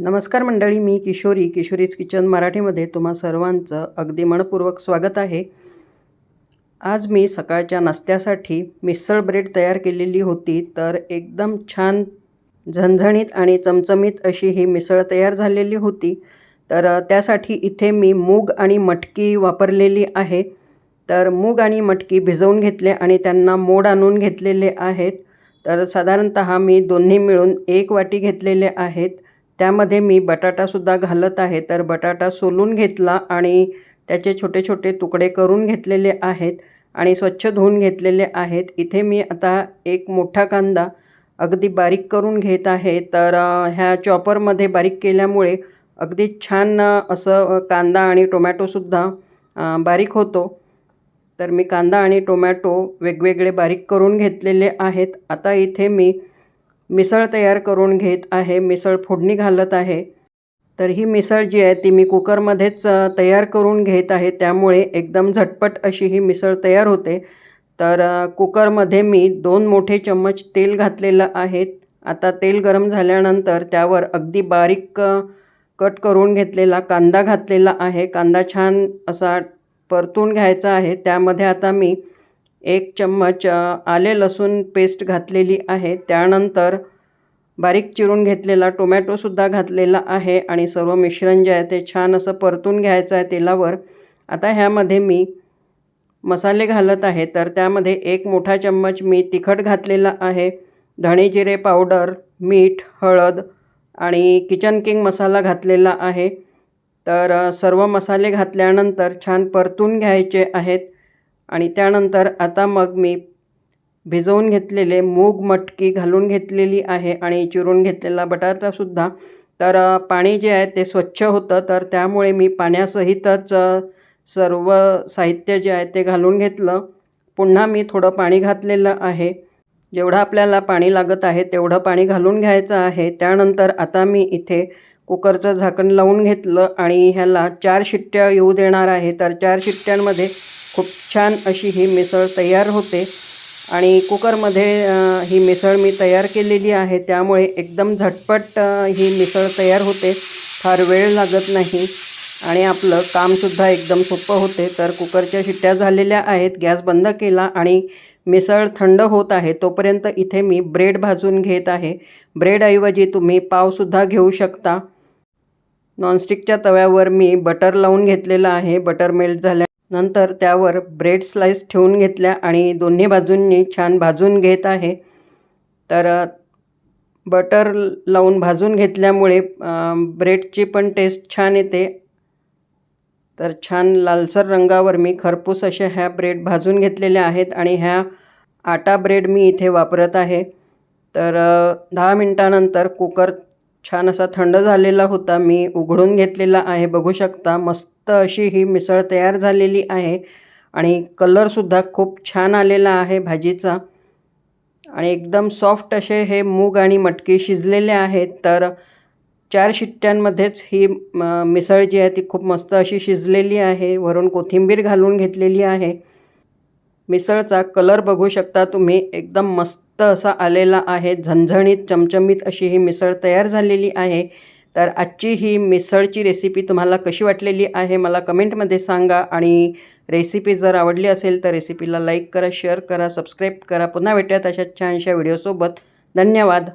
नमस्कार मंडळी मी किशोरी किशोरीज किचन मराठीमध्ये तुम्हा सर्वांचं अगदी मनपूर्वक स्वागत आहे. आज मी सकाळच्या नाश्त्यासाठी मिसळ ब्रेड तयार केलेली होती तर एकदम छान झणझणीत आणि चमचमीत अशी ही मिसळ तयार झालेली होती. तर त्यासाठी इथे मी मूग आणि मटकी वापरलेली आहे. तर मूग आणि मटकी भिजवून घेतले आणि त्यांना मोड आणून घेतलेले आहेत. तर साधारणत मी दोन्ही मिळून एक वाटी घेतलेले आहेत. त्यामध्ये मी बटाटासुद्धा घालत आहे. तर बटाटा सोलून घेतला आणि त्याचे छोटे छोटे तुकडे करून घेतलेले आहेत आणि स्वच्छ धुवून घेतलेले आहेत. इथे मी आता एक मोठा कांदा अगदी बारीक करून घेत आहे. तर ह्या चॉपरमध्ये बारीक केल्यामुळे अगदी छान असं कांदा आणि टोमॅटोसुद्धा बारीक होतो. तर मी कांदा आणि टोमॅटो वेगवेगळे बारीक करून घेतलेले आहेत. आता इथे मी मिसळ तयार करून घेत आहे मिसळ फोडणी घालत आहे. तर ही मिसळ जी आहे ती मी कुकरमध्येच तयार करून घेत आहे. त्यामुळे एकदम झटपट अशी ही मिसळ तयार होते. तर कुकरमध्ये मी दोन मोठे चम्मच तेल घातलेलं आहे. आता तेल गरम झाल्यानंतर त्यावर अगदी बारीक कट करून घेतलेला कांदा घातलेला आहे. कांदा छान असा परतून घ्यायचा आहे. त्यामध्ये आता मी एक चम्मच आले लसूण पेस्ट घातलेली आहे. त्यानंतर बारीक चिरून घेतलेला टोमॅटोसुद्धा घातलेला आहे आणि सर्व मिश्रण जे आहे ते छान असं परतून घ्यायचं आहे तेलावर. आता ह्यामध्ये मी मसाले घालत आहे तर त्यामध्ये एक मोठा चम्मच मी तिखट घातलेला आहे धणे जिरे पावडर मीठ हळद आणि किचन किंग मसाला घातलेला आहे. तर सर्व मसाले घातल्यानंतर छान परतून घ्यायचे आहेत. आणि त्यानंतर आता मग मी भिजवून घेतलेले मूग मटकी घालून घेतलेली आहे आणि चिरून घेतलेला बटाटासुद्धा तर पाणी जे आहे ते स्वच्छ होतं. तर त्यामुळे मी पाण्यासहितच सर्व साहित्य जे आहे ते घालून घेतलं. पुन्हा मी थोडं पाणी घातलेलं आहे. जेवढं आपल्याला पाणी लागत आहे तेवढं पाणी घालून घ्यायचं आहे. त्यानंतर आता मी इथे कुकरचं झाकण लावून घेतलं आणि ह्याला चार शिट्ट्या येऊ देणार आहे. तर चार शिट्ट्यांमध्ये खूप छान अशी ही मिसळ तयार होते आणि कुकरमध्ये ही मिसळ मी तयार केलेली आहे. त्यामुळे एकदम झटपट ही मिसळ तयार होते. फार वेळ लागत नाही आणि आपलं कामसुद्धा एकदम सोपं होते. तर कुकरच्या शिट्ट्या झालेल्या आहेत. गॅस बंद केला आणि मिसळ थंड होत आहे. तोपर्यंत इथे मी ब्रेड भाजून घेत आहे. ब्रेडऐवजी तुम्ही पावसुद्धा घेऊ शकता. नॉनस्टिकच्या तव्यावर मी बटर लावून घेतलेलं आहे. बटर मेल्ट झाल्यानंतर त्यावर ब्रेड स्लाईस ठेवून घेतल्या आणि दोन्ही बाजूंनी छान भाजून घेत आहे. तर बटर लावून भाजून घेतल्यामुळे ब्रेडची पण टेस्ट छान येते. तर छान लालसर रंगावर मी खरपूस अशा ह्या ब्रेड भाजून घेतलेल्या आहेत आणि ह्या आटा ब्रेड मी इथे वापरत आहे. तर दहा मिनटानंतर कुकर छान असा थंड झालेला होता. मी उघडून घेतलेला आहे. बघू शकता मस्त अशी ही मिसळ तयार झालेली आहे. आणि कलरसुद्धा खूप छान आलेला आहे भाजीचा. आणि एकदम सॉफ्ट असे हे मूग आणि मटकी शिजलेले आहेत. तर चार शिट्ट्यांमध्येच ही म, मिसळ जी आहे ती खूप मस्त अशी शिजलेली आहे. वरून कोथिंबीर घालून घेतलेली आहे. मिसळचा कलर बघू शकता तुम्ही. एकदम मस्त असा आलेला आहे. झणझणीत चमचमीत अशी ही मिसळ तयार झालेली आहे. तर आजची ही मिसळची रेसिपी तुम्हाला कशी वाटलेली आहे मला कमेंटमध्ये सांगा. आणि रेसिपी जर आवडली असेल तर रेसिपीला लाईक करा शेअर करा सबस्क्राईब करा. पुन्हा भेटूयात अशा छानशा व्हिडिओसोबत धन्यवाद.